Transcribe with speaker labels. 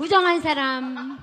Speaker 1: 무정한 사람.